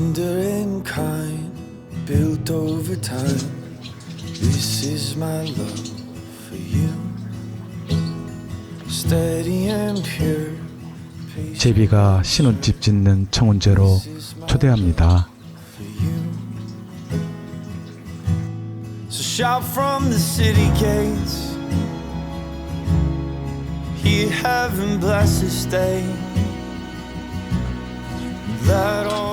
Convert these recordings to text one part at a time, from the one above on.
tender and kind, built over time. This is my love for you. Steady and pure. 제비가 신혼집 짓는 청혼제로 초대합니다. So shout from the city gates. Hear heaven bless this day. Let all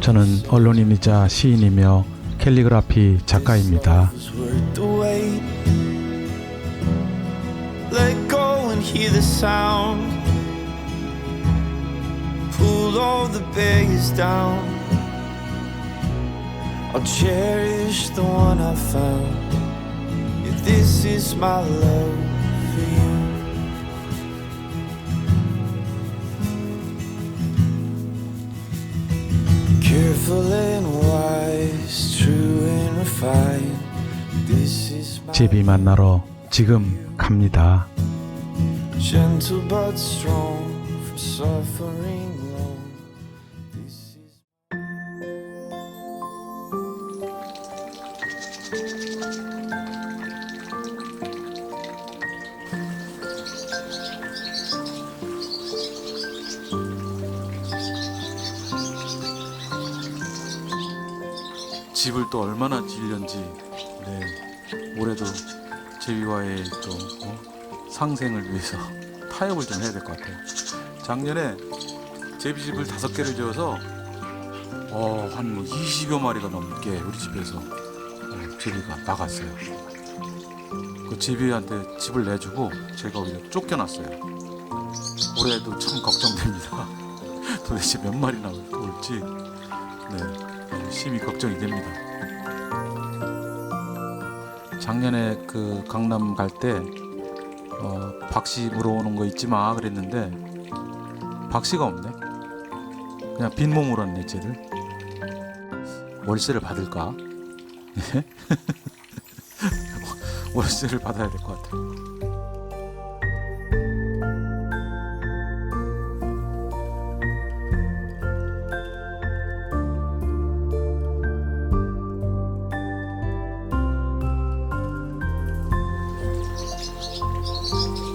저는 언론인이자 시인이며 캘리그라피 작가입니다. this is my love for you. 제비 만나러 지금 갑니다. gentle but strong from suffering 집을 또 얼마나 지을는지 네, 올해도 제비와의 또 어, 상생을 위해서 타협을 좀 해야 될 것 같아요. 작년에 제비집을 다섯 개를 지어서 어, 한 20여 마리가 넘게 우리 집에서 어, 제비가 나갔어요. 그 제비한테 집을 내주고 제가 오히려 쫓겨났어요. 올해도 참 걱정됩니다. 도대체 몇 마리 나 올지 네, 심히 걱정이 됩니다. 작년에 그 강남 갈때 어, 박씨 물어오는 거 잊지 마 그랬는데 박씨가 없네. 그냥 빈몸으로 왔네 쟤들. 월세를 받을까? 예? 월세를 받아야 될 것 같아요. 嗯。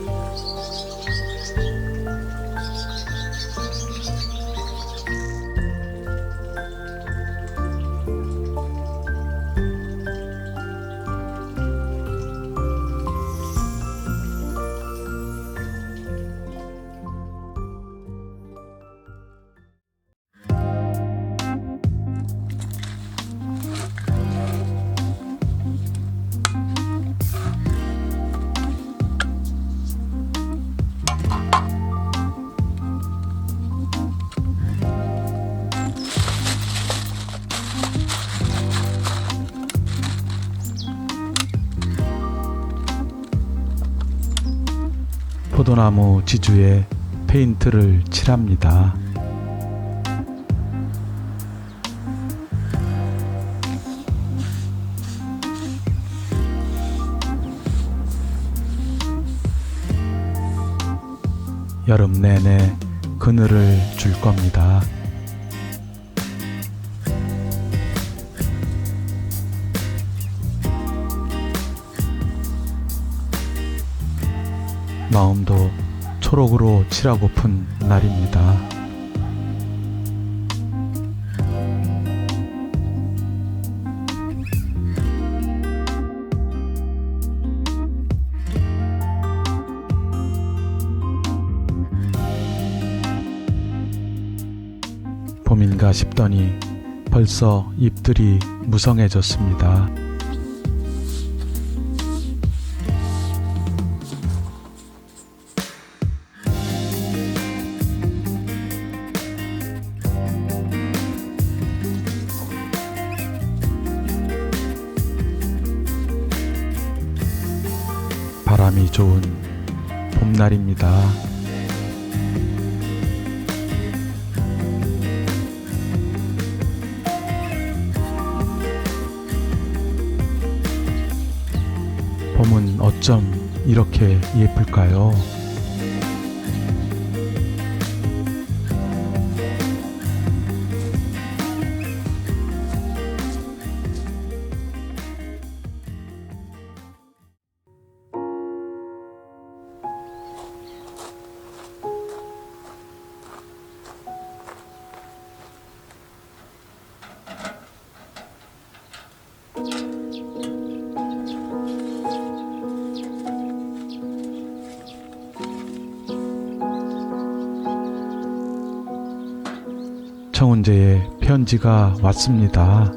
포도나무 지주에 페인트를 칠합니다. 여름 내내 그늘을 줄 겁니다. 마음도 초록으로 칠하고픈 날입니다. 봄인가 싶더니 벌써 잎들이 무성해졌습니다. 바람이 좋은 봄날입니다. 봄은 어쩜 이렇게 예쁠까요? 청운재의 편지가 왔습니다.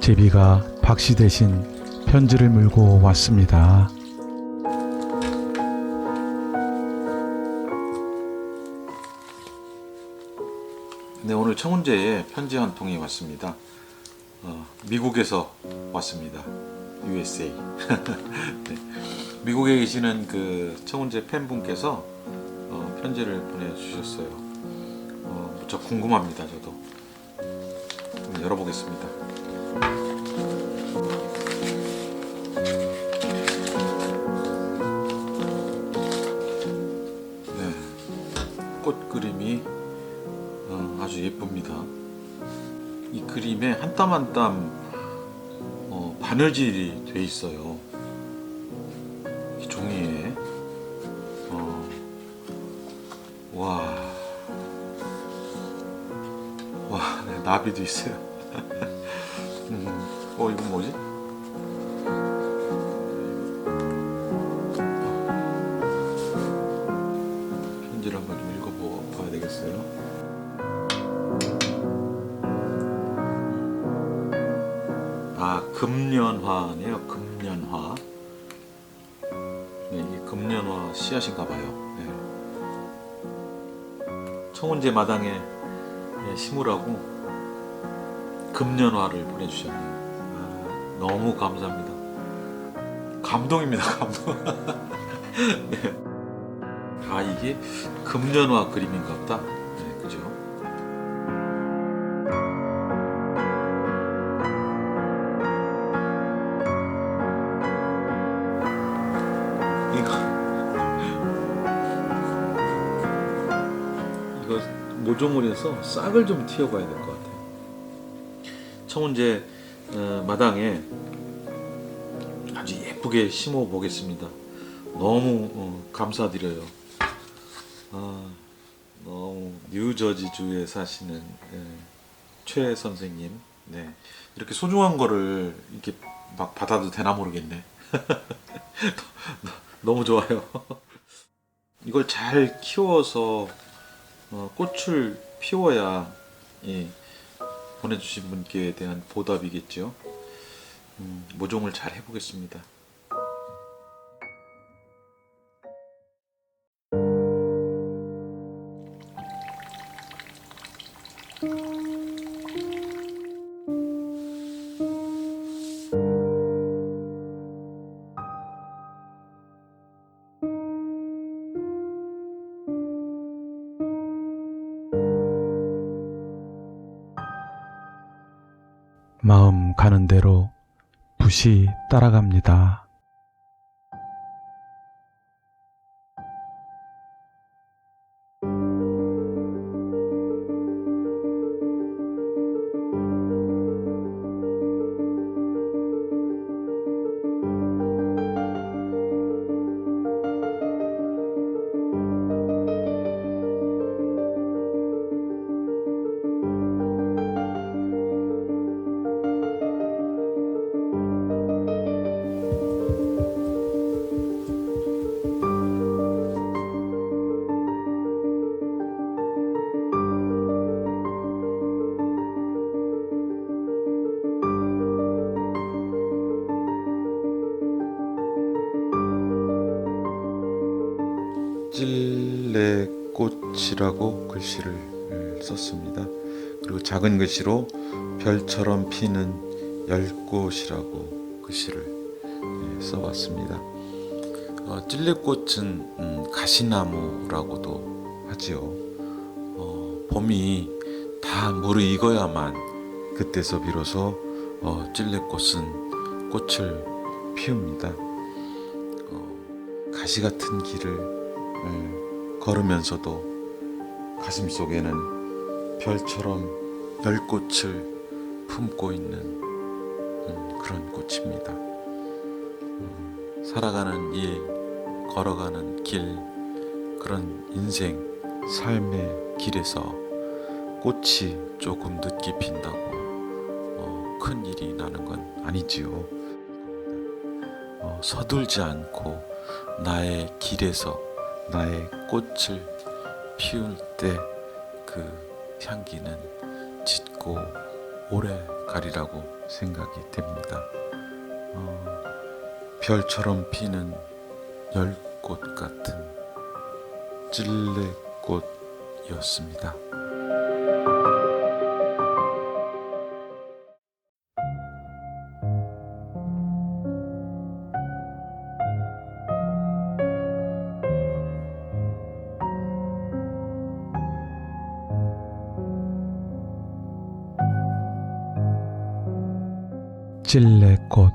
제비가 박씨 대신 편지를 물고 왔습니다. 오늘 청운재에 편지 한 통이 왔습니다. 어, 미국에서 왔습니다. USA. 네. 미국에 계시는 그 청운재 팬분께서 어, 편지를 보내주셨어요. 어, 무척 궁금합니다, 저도. 열어보겠습니다. 네, 꽃 그림이 어, 아주 예쁩니다. 이 그림에 한 땀 한땀 어, 바느질이 돼 있어요. 이 종이에 어, 와, 와, 네, 나비도 있어요. 아 금년화네요. 금년화. 네, 이게 금년화 씨앗인가 봐요. 네. 청운제 마당에 네, 심으라고 금년화를 보내주셨네요. 아, 너무 감사합니다. 감동입니다 감동. 네. 아 이게 금년화 그림인가 보다 모종을 해서 싹을 좀 틔어봐야 될 것 같아요. 청운제 어, 마당에 아주 예쁘게 심어 보겠습니다. 너무 어, 감사드려요. 아, 너무 뉴저지 주에 사시는 예, 최 선생님, 네 이렇게 소중한 거를 이렇게 막 받아도 되나 모르겠네. 너무 좋아요. 이걸 잘 키워서 어, 꽃을 피워야 예, 보내주신 분께 대한 보답이겠죠. 음, 모종을 잘 해보겠습니다. 마음 가는 대로 붓이 따라갑니다. 찔레꽃이라고 글씨를 썼습니다. 그리고 작은 글씨로 별처럼 피는 열꽃이라고 글씨를 예, 써봤습니다. 어, 찔레꽃은 음, 가시나무라고도 하지요. 어, 봄이 다 무르익어야만 그때서 비로소 어, 찔레꽃은 꽃을 피웁니다. 어, 가시 같은 길을 음, 걸으면서도 가슴 속에는 별처럼 열 꽃을 품고 있는 음, 그런 꽃입니다. 음, 살아가는 일, 걸어가는 길, 그런 인생, 삶의 길에서 꽃이 조금 늦게 핀다고 큰 일이 나는 건 아니지요. 어, 서둘지 않고 나의 길에서 나의 꽃을 피울 때 그 향기는 짙고 오래 가리라고 생각이 됩니다. 어, 별처럼 피는 열꽃 같은 찔레꽃이었습니다. 찔레꽃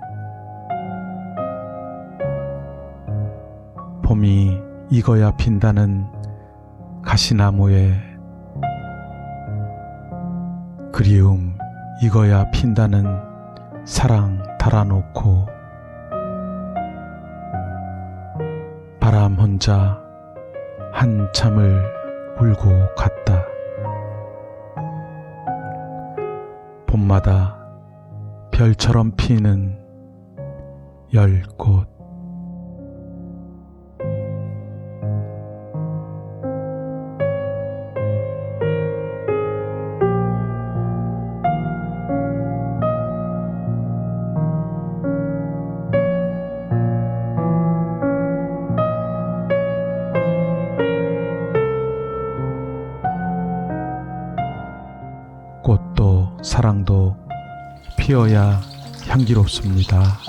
봄이 익어야 핀다는 가시나무에 그리움 익어야 핀다는 사랑 달아놓고 바람 혼자 한참을 울고 갔다. 봄마다 별처럼 피는 열꽃. 꽃도 사랑도 피어야 향기롭습니다.